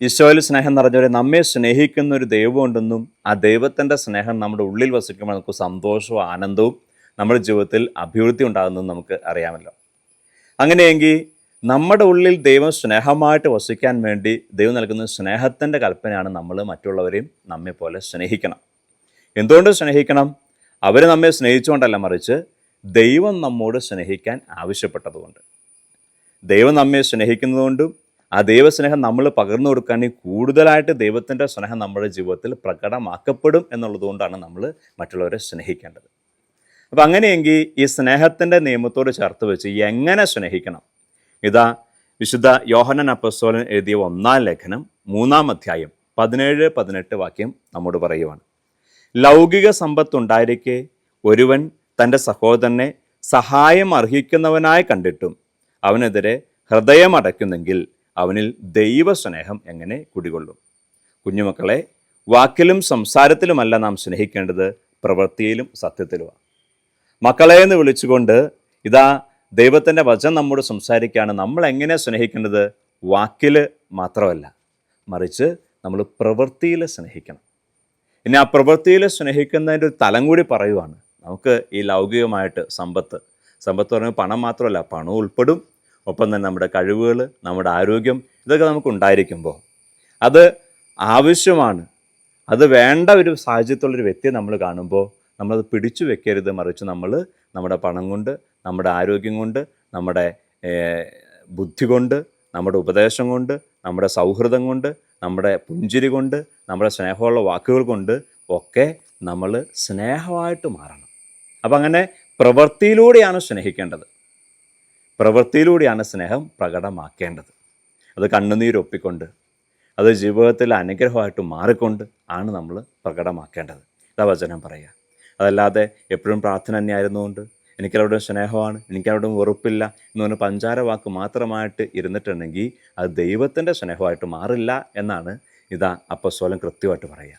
ഈശോയിൽ സ്നേഹം നിറഞ്ഞവരെ നമ്മെ സ്നേഹിക്കുന്ന ഒരു ദൈവമുണ്ടെന്നും ആ ദൈവത്തിന്റെ സ്നേഹം നമ്മുടെ ഉള്ളിൽ വസിക്കുമ്പോൾ നമുക്ക് സന്തോഷവും ആനന്ദവും നമ്മുടെ ജീവിതത്തിൽ അഭിവൃദ്ധി ഉണ്ടാകുന്നതും നമുക്ക് അറിയാമല്ലോ. അങ്ങനെയെങ്കിൽ നമ്മുടെ ഉള്ളിൽ ദൈവം സ്നേഹമായിട്ട് വസിക്കാൻ വേണ്ടി ദൈവം നൽകുന്ന സ്നേഹത്തിന്റെ കൽപ്പനയാണ് നമ്മൾ മറ്റുള്ളവരെയും നമ്മെ പോലെ സ്നേഹിക്കണം. എന്തുകൊണ്ട് സ്നേഹിക്കണം? അവർ നമ്മെ സ്നേഹിച്ചുകൊണ്ടല്ല മറിച്ച് ദൈവം നമ്മോട് സ്നേഹിക്കാൻ ആവശ്യപ്പെട്ടതുകൊണ്ട്. ദൈവം നമ്മെ സ്നേഹിക്കുന്നതുകൊണ്ടും ആ ദൈവസ്നേഹം നമ്മൾ പകർന്നു കൊടുക്കുകയാണെങ്കിൽ കൂടുതലായിട്ട് ദൈവത്തിന്റെ സ്നേഹം നമ്മുടെ ജീവിതത്തിൽ പ്രകടമാക്കപ്പെടും എന്നുള്ളതുകൊണ്ടാണ് നമ്മൾ മറ്റുള്ളവരെ സ്നേഹിക്കേണ്ടത്. അപ്പം അങ്ങനെയെങ്കിൽ ഈ സ്നേഹത്തിന്റെ നിയമത്തോട് ചേർത്ത് വെച്ച് എങ്ങനെ സ്നേഹിക്കണം? ഇതാ വിശുദ്ധ യോഹനൻ അപ്പസ്തോലൻ എഴുതിയ ഒന്നാം ലേഖനം മൂന്നാം അധ്യായം പതിനേഴ് പതിനെട്ട് വാക്യം നമ്മോട് പറയുവാണ്. ലൗകിക സമ്പത്തുണ്ടായിരിക്കെ ഒരുവൻ തന്റെ സഹോദരനെ സഹായം അർഹിക്കുന്നവനായി കണ്ടിട്ടും അവനെതിരെ ഹൃദയമടയ്ക്കുന്നെങ്കിൽ അവനിൽ ദൈവസ്നേഹം എങ്ങനെ കുടികൊള്ളും? കുഞ്ഞുമക്കളെ വാക്കിലും സംസാരത്തിലുമല്ല നാം സ്നേഹിക്കേണ്ടത് പ്രവൃത്തിയിലും സത്യത്തിലുമാണ് മക്കളെ എന്ന് വിളിച്ചുകൊണ്ട് ഇതാ ദൈവത്തിന്റെ വചനം നമ്മോട് സംസാരിക്കുകയാണ്. നമ്മൾ എങ്ങനെ സ്നേഹിക്കേണ്ടത്? വാക്കിൽ മാത്രമല്ല. മറിച്ച് നമ്മൾ പ്രവൃത്തിയിൽ സ്നേഹിക്കണം. ഇനി ആ പ്രവൃത്തിയിൽ സ്നേഹിക്കുന്നതിന്റെ ഒരു തലം കൂടി പറയുവാണ്. നമുക്ക് ഈ ലൗകികമായിട്ട് സമ്പത്ത്. സമ്പത്ത് പറയുമ്പോൾ പണം മാത്രമല്ല പണം ഉൾപ്പെടും ഒപ്പം തന്നെ നമ്മുടെ കഴിവുകൾ നമ്മുടെ ആരോഗ്യം ഇതൊക്കെ നമുക്ക് ഉണ്ടായിരിക്കുമ്പോൾ അത് ആവശ്യമാണ്. അത് വേണ്ട ഒരു സാഹചര്യത്തിലുള്ളൊരു വ്യക്തിയെ നമ്മൾ കാണുമ്പോൾ നമ്മളത് പിടിച്ചു വെക്കരുത്. മറിച്ച് നമ്മൾ നമ്മുടെ പണം കൊണ്ട് നമ്മുടെ ആരോഗ്യം കൊണ്ട് നമ്മുടെ ബുദ്ധി കൊണ്ട് നമ്മുടെ ഉപദേശം കൊണ്ട് നമ്മുടെ സൗഹൃദം കൊണ്ട് നമ്മുടെ പുഞ്ചിരി കൊണ്ട് നമ്മുടെ സ്നേഹമുള്ള വാക്കുകൾ കൊണ്ട് ഒക്കെ നമ്മൾ സ്നേഹമായിട്ട് മാറണം. അപ്പം അങ്ങനെ പ്രവൃത്തിയിലൂടെയാണ് സ്നേഹിക്കേണ്ടത്. പ്രവൃത്തിയിലൂടെയാണ് സ്നേഹം പ്രകടമാക്കേണ്ടത്. അത് കണ്ണുനീരൊപ്പിക്കൊണ്ട് അത് ജീവിതത്തിൽ അനുഗ്രഹമായിട്ട് മാറിക്കൊണ്ട് ആണ് നമ്മൾ പ്രകടമാക്കേണ്ടത്. ഇതാ വചനം പറയുക. അതല്ലാതെ എപ്പോഴും പ്രാർത്ഥന തന്നെയായിരുന്നുകൊണ്ട് എനിക്കവിടെ സ്നേഹമാണ് എനിക്കവിടെ വെറുപ്പില്ല എന്ന് പറഞ്ഞ പഞ്ചാരവാക്ക് മാത്രമായിട്ട് ഇരുന്നിട്ടുണ്ടെങ്കിൽ അത് ദൈവത്തിന്റെ സ്നേഹമായിട്ട് മാറില്ല എന്നാണ് ഇതാ അപ്പസ്വലം കൃത്യമായിട്ട് പറയുക.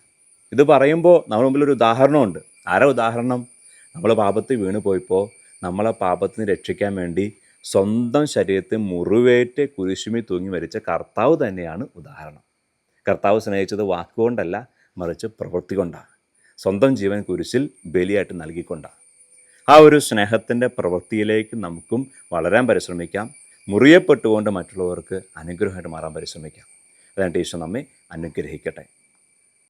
ഇത് പറയുമ്പോൾ നമ്മുടെ മുമ്പിൽ ഒരു ഉദാഹരണമുണ്ട്. ആരാ ഉദാഹരണം? നമ്മൾ പാപത്തിൽ വീണ് പോയപ്പോൾ നമ്മളെ പാപത്തിന് രക്ഷിക്കാൻ വേണ്ടി സ്വന്തം ശരീരത്തെ മുറിവേറ്റ് കുരിശുമി തൂങ്ങി മരിച്ച കർത്താവ് തന്നെയാണ് ഉദാഹരണം. കർത്താവ് സ്നേഹിച്ചത് വാക്കുകൊണ്ടല്ല മറിച്ച് പ്രവൃത്തി കൊണ്ടാണ്. സ്വന്തം ജീവൻ കുരിശിൽ ബലിയായിട്ട് നൽകിക്കൊണ്ടാണ്. ആ ഒരു സ്നേഹത്തിന്റെ പ്രവൃത്തിയിലേക്ക് നമുക്കും വളരാൻ പരിശ്രമിക്കാം. മുറിയപ്പെട്ടുകൊണ്ട് മറ്റുള്ളവർക്ക് അനുഗ്രഹമായിട്ട് മാറാൻ പരിശ്രമിക്കാം. അതാണ് ഈശോ നമ്മെ അനുഗ്രഹിക്കട്ടെ.